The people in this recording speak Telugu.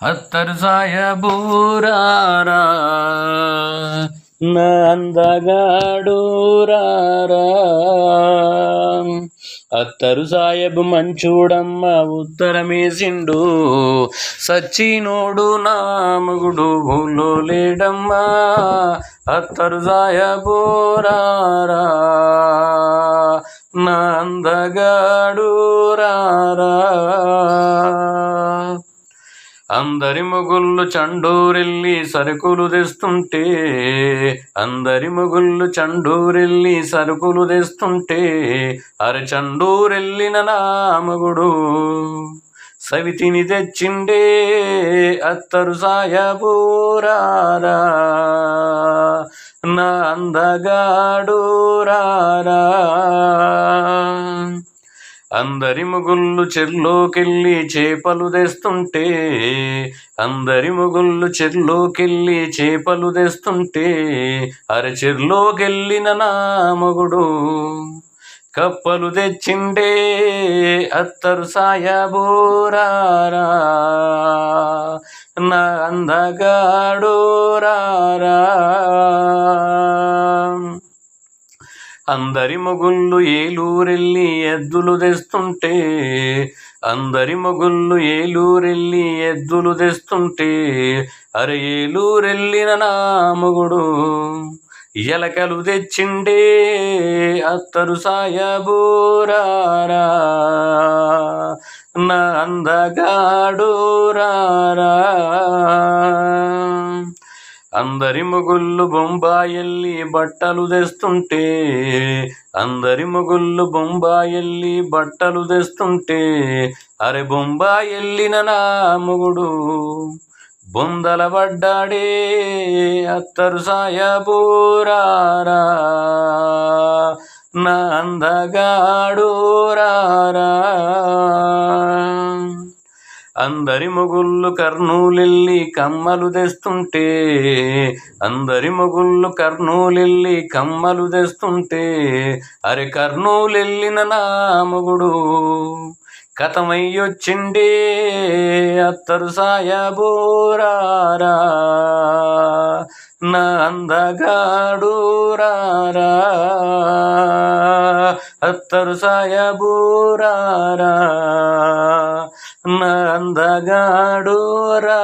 అత్తరు సాయబూరారా నా అత్తరు సాయబు మంచూడమ్మ ఉత్తరమేసిండు సచ్చినోడు నామగుడు భూలో లేడమ్మా అత్తరు సాయబోరారా నా అందగాడూరారా అందరి మొగుళ్ళు చండూరెల్లి సరుకులు తెస్తుంటే అందరి మొగుళ్ళు చండూరెల్లి సరుకులు తెస్తుంటే అర చండూరెల్లిన నా మగుడు సవితిని తెచ్చిండే అత్తరు సాయబూరారా నా అందగాడూరారా అందరి ముగుళ్ళు చెర్లోకెళ్ళి చేపలు తెస్తుంటే అందరి ముగుళ్ళు చెర్లోకెళ్ళి చేపలు తెస్తుంటే అర చెర్లోకెళ్ళిన నా మొగుడు కప్పలు తెచ్చిండే అత్తరు సాయబోరారా నా అందగాడోరారా అందరి మొగుళ్ళు ఏలూరెళ్ళి ఎద్దులు తెస్తుంటే అందరి మొగుళ్ళు ఏలూరెళ్ళి ఎద్దులు తెస్తుంటే అరే ఏలూరెళ్ళిన నా మొగుడు ఎలకలు తెచ్చిండే అత్తరు సాయబోరారా నా అందగాడోరారా అందరి మొగుళ్ళు బొంబాయెల్లి బట్టలు తెస్తుంటే అందరి మొగుళ్ళు బొంబాయెల్లి బట్టలు తెస్తుంటే అరే బొంబాయెల్లిన నా మొగుడు బొందల పడ్డాడే అత్తరు సాయబోరారా నా అందగాడోరారా అందరి మొగుళ్ళు కర్నూలెల్లి కమ్మలు తెస్తుంటే అందరి మొగుళ్ళు కర్నూలెల్లి కమ్మలు తెస్తుంటే అరే కర్నూలెల్లిన నా మొగుడు కథమయ్యొచ్చిండే అత్తరు సాయబోరారా. నా అందగాడూరారా అత్తరు సాయబోరారా. నా అందగాడోరారా